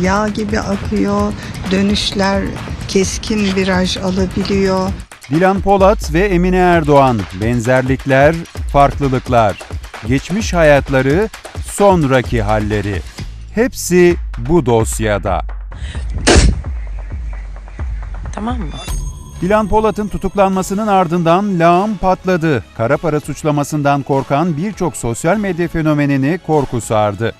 yağ gibi akıyor. Dönüşler keskin viraj alabiliyor. Dilan Polat ve Emine Erdoğan benzerlikler, farklılıklar, geçmiş hayatları, sonraki halleri. Hepsi bu dosyada. Tamam mı? Dilan Polat'ın tutuklanmasının ardından lağım patladı. Kara para suçlamasından korkan birçok sosyal medya fenomenini korku sardı.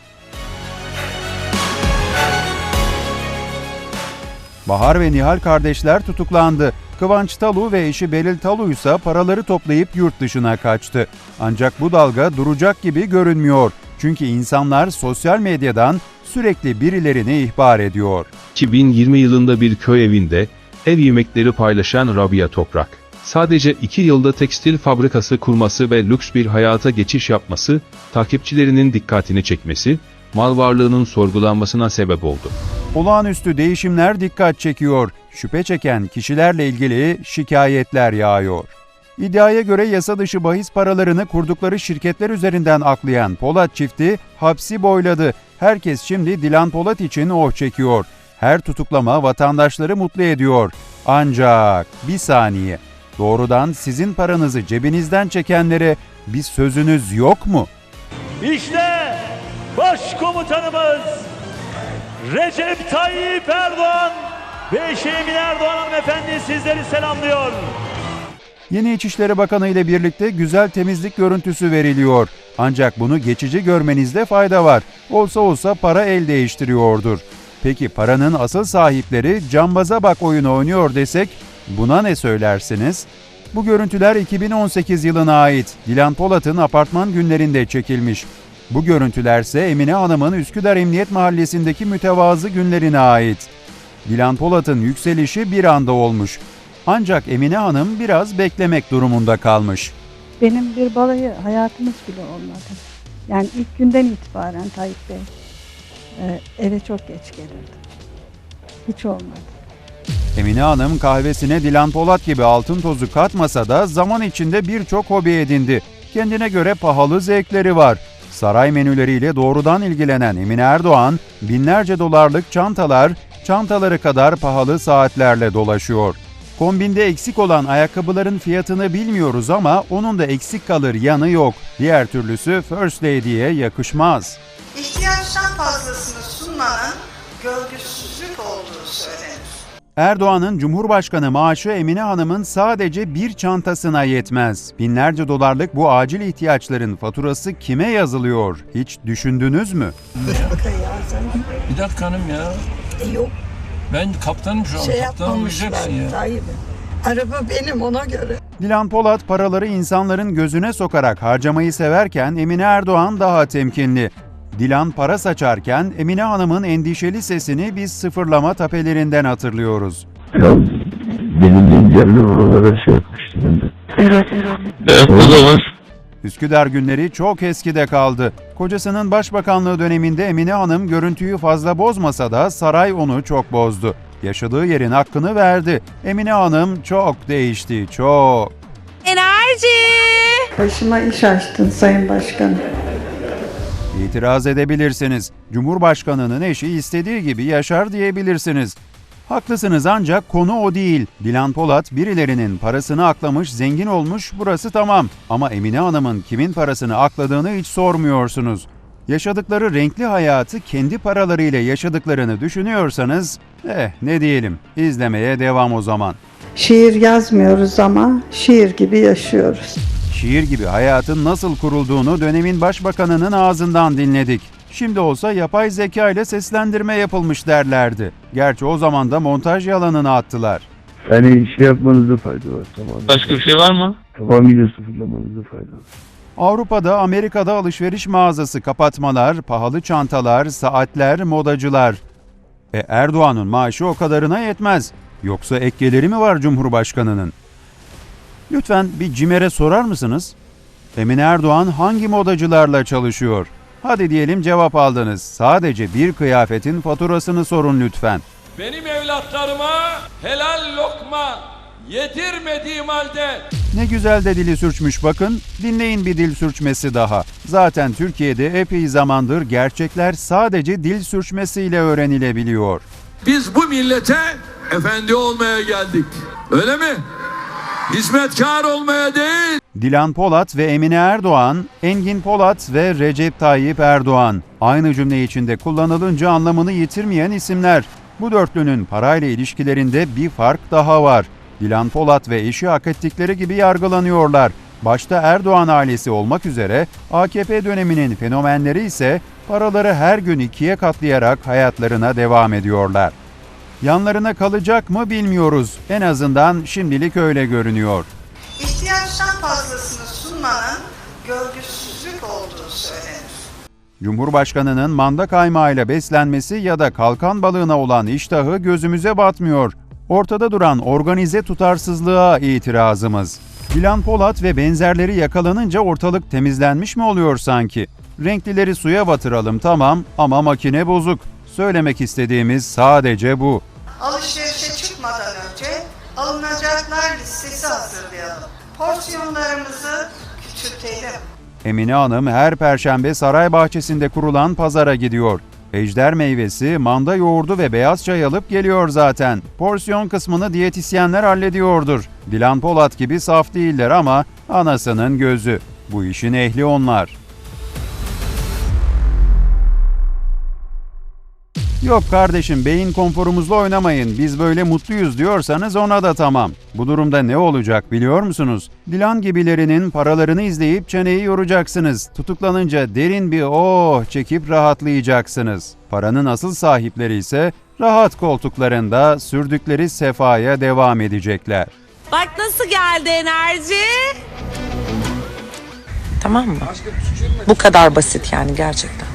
Bahar ve Nihal kardeşler tutuklandı. Kıvanç Talu ve eşi Beril Talu ise paraları toplayıp yurt dışına kaçtı. Ancak bu dalga duracak gibi görünmüyor. Çünkü insanlar sosyal medyadan sürekli birilerini ihbar ediyor. 2020 yılında bir köy evinde ev yemekleri paylaşan Rabia Toprak. Sadece 2 yılda tekstil fabrikası kurması ve lüks bir hayata geçiş yapması, takipçilerinin dikkatini çekmesi, mal varlığının sorgulanmasına sebep oldu. Olağanüstü değişimler dikkat çekiyor. Şüphe çeken kişilerle ilgili şikayetler yağıyor. İddiaya göre yasa dışı bahis paralarını kurdukları şirketler üzerinden aklayan Polat çifti hapsi boyladı. Herkes şimdi Dilan Polat için oh çekiyor. Her tutuklama vatandaşları mutlu ediyor. Ancak bir saniye. Doğrudan sizin paranızı cebinizden çekenlere bir sözünüz yok mu? İşte başkomutanımız Recep Tayyip Erdoğan ve eşi Emine Erdoğan hanımefendi sizleri selamlıyor. Yeni İçişleri Bakanı ile birlikte güzel temizlik görüntüsü veriliyor. Ancak bunu geçici görmenizde fayda var. Olsa olsa para el değiştiriyordur. Peki paranın asıl sahipleri cambaza bak oyunu oynuyor desek buna ne söylersiniz? Bu görüntüler 2018 yılına ait. Dilan Polat'ın apartman günlerinde çekilmiş. Bu görüntülerse Emine Hanım'ın Üsküdar Emniyet Mahallesi'ndeki mütevazı günlerine ait. Dilan Polat'ın yükselişi bir anda olmuş. Ancak Emine Hanım biraz beklemek durumunda kalmış. Benim bir balayı hayatımız bile olmadı. Yani ilk günden itibaren Tayyip Bey e, eve çok geç gelirdi. Hiç olmadı. Emine Hanım kahvesine Dilan Polat gibi altın tozu katmasa da zaman içinde birçok hobi edindi. Kendine göre pahalı zevkleri var. Saray menüleriyle doğrudan ilgilenen Emine Erdoğan, binlerce dolarlık çantalar, çantaları kadar pahalı saatlerle dolaşıyor. Kombinde eksik olan ayakkabıların fiyatını bilmiyoruz ama onun da eksik kalır yanı yok. Diğer türlüsü First Lady'ye yakışmaz. İhtiyaçtan fazlasını sunmanın görgüsüzlük olduğu söylenir. Erdoğan'ın Cumhurbaşkanı maaşı Emine Hanım'ın sadece bir çantasına yetmez. Binlerce dolarlık bu acil ihtiyaçların faturası kime yazılıyor? Hiç düşündünüz mü? Bir dakika hanım ya. Yok Ben kaptanım şu an. şey Kaptan yapmamışlar uyuyacaksın ya. Araba benim ona göre. Dilan Polat paraları insanların gözüne sokarak harcamayı severken Emine Erdoğan daha temkinli. Dilan para saçarken Emine Hanım'ın endişeli sesini biz sıfırlama tapelerinden hatırlıyoruz. Ya benim engelli oralara şey yapmıştı ben de. Evet, evet. o zaman Üsküdar günleri çok eskide kaldı. Kocasının başbakanlığı döneminde Emine Hanım görüntüyü fazla bozmasa da saray onu çok bozdu. Yaşadığı yerin hakkını verdi. Emine Hanım çok değişti, çok. Enerji! Başıma iş açtın Sayın Başkanım. İtiraz edebilirsiniz. Cumhurbaşkanının eşi istediği gibi yaşar diyebilirsiniz. Haklısınız ancak konu o değil. Dilan Polat birilerinin parasını aklamış, zengin olmuş, burası tamam. Ama Emine Hanım'ın kimin parasını akladığını hiç sormuyorsunuz. Yaşadıkları renkli hayatı kendi paralarıyla yaşadıklarını düşünüyorsanız, eh ne diyelim, izlemeye devam o zaman. Şiir yazmıyoruz ama şiir gibi yaşıyoruz. Şiir gibi hayatın nasıl kurulduğunu dönemin başbakanının ağzından dinledik. Şimdi olsa yapay zeka ile seslendirme yapılmış derlerdi. Gerçi o zaman da montaj yalanını attılar. yani şey yapmanızda fayda var. Tamam. Başka bir şey var mı? Tamamıyla sıfırlamanızda fayda var. Avrupa'da, Amerika'da alışveriş mağazası kapatmalar, pahalı çantalar, saatler, modacılar. E Erdoğan'ın maaşı o kadarına yetmez. Yoksa ek geliri mi var Cumhurbaşkanı'nın? Lütfen bir CİMER'e sorar mısınız? Emine Erdoğan hangi modacılarla çalışıyor? Hadi diyelim cevap aldınız. Sadece bir kıyafetin faturasını sorun lütfen. Benim evlatlarıma helal lokma yedirmediğim halde Ne güzel de dili sürçmüş bakın. Dinleyin bir dil sürçmesi daha. Zaten Türkiye'de epey zamandır gerçekler sadece dil sürçmesiyle öğrenilebiliyor. biz bu millete efendi olmaya geldik. Öyle mi? Hizmetkar olmaya değil. Dilan Polat ve Emine Erdoğan, Engin Polat ve Recep Tayyip Erdoğan. Aynı cümle içinde kullanılınca anlamını yitirmeyen isimler. Bu dörtlünün parayla ilişkilerinde bir fark daha var. Dilan Polat ve eşi hak ettikleri gibi yargılanıyorlar. Başta Erdoğan ailesi olmak üzere AKP döneminin fenomenleri ise paraları her gün ikiye katlayarak hayatlarına devam ediyorlar. Yanlarına kalacak mı bilmiyoruz. En azından şimdilik öyle görünüyor. İhtiyaçtan fazlasını sunmanın görgüsüzlük olduğu söylenir. Cumhurbaşkanının manda kaymağıyla beslenmesi ya da kalkan balığına olan iştahı gözümüze batmıyor. Ortada duran organize tutarsızlığa itirazımız. Dilan Polat ve benzerleri yakalanınca ortalık temizlenmiş mi oluyor sanki? Renklileri suya batıralım tamam ama makine bozuk. Söylemek istediğimiz sadece bu. Alışverişe çıkmadan önce alınacaklar listesi hazırlayalım. Porsiyonlarımızı küçültelim. Emine Hanım her perşembe saray bahçesinde kurulan pazara gidiyor. Ejder meyvesi, manda yoğurdu ve beyaz çay alıp geliyor zaten. Porsiyon kısmını diyetisyenler hallediyordur. Dilan Polat gibi saf değiller ama anasının gözü. Bu işin ehli onlar. Yok kardeşim beyin konforumuzla oynamayın biz böyle mutluyuz diyorsanız ona da tamam. Bu durumda ne olacak biliyor musunuz? Dilan gibilerinin paralarını izleyip çeneyi yoracaksınız. Tutuklanınca derin bir oh çekip rahatlayacaksınız. Paranın asıl sahipleri ise rahat koltuklarında sürdükleri sefaya devam edecekler. Bak nasıl geldi enerji. Tamam mı? Bu kadar basit yani gerçekten.